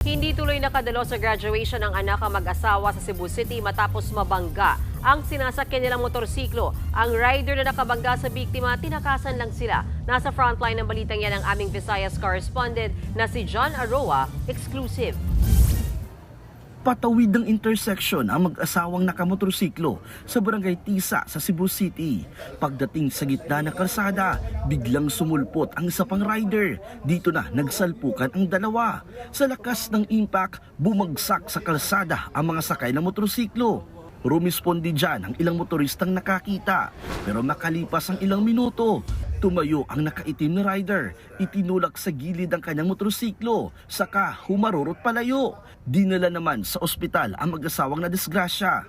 Hindi tuloy nakadalo sa graduation ng anak ang mag-asawa sa Cebu City matapos mabangga ang sinasakyan nilang motorsiklo. Ang rider na nakabangga sa biktima, tinakasan lang sila. Nasa frontline ng balitang yan ang aming Visayas correspondent na si John Aroa, exclusive. Patawid ng intersection ang mag-asawang nakamotorsiklo sa barangay Tisa sa Cebu City. Pagdating sa gitna ng kalsada, biglang sumulpot ang isa pang rider. Dito na nagsalpukan ang dalawa. Sa lakas ng impact, bumagsak sa kalsada ang mga sakay ng motorsiklo. Rumispondi dyan ang ilang motoristang nakakita. Pero makalipas ang ilang minuto, tumayo ang nakaitim na rider. Itinulak sa gilid ang kanyang motorsiklo. Saka humarurot palayo. Dinala naman sa ospital ang mag-asawang na disgrasya.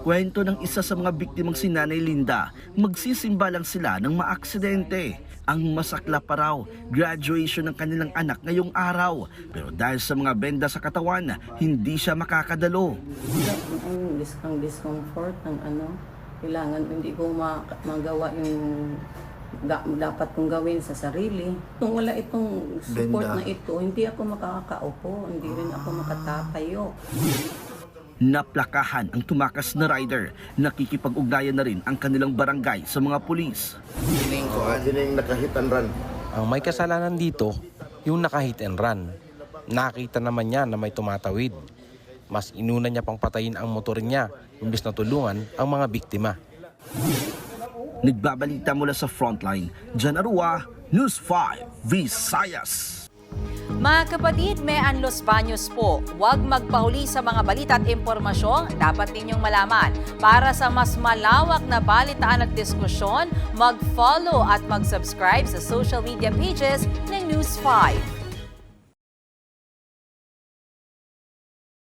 Kwento ng isa sa mga biktimang si Nanay Linda, magsisimba lang sila ng maaksidente. Ang masakla pa raw, graduation ng kanilang anak ngayong araw. Pero dahil sa mga benda sa katawan, hindi siya makakadalo. ang dis ang discomfort ng ano kailangan hindi ko ma- magawa yung ga- dapat kong gawin sa sarili. Kung wala itong support Benda. na ito, hindi ako makakaupo, hindi rin ako makatapayo. Naplakahan ang tumakas na rider. Nakikipag-ugnayan na rin ang kanilang barangay sa mga pulis. Kining ko, kining nakahitan ran. Ang may kasalanan dito, yung naka-hit and run. Nakita naman niya na may tumatawid. Mas inuna niya pang patayin ang motor niya imbes na tulungan ang mga biktima. Nagbabalita mula sa frontline, Jan Arua, News 5, Visayas. Mga kapatid, may Los Baños po. Huwag magpahuli sa mga balita at impormasyong dapat ninyong malaman. Para sa mas malawak na balitaan at diskusyon, mag-follow at mag-subscribe sa social media pages ng News 5.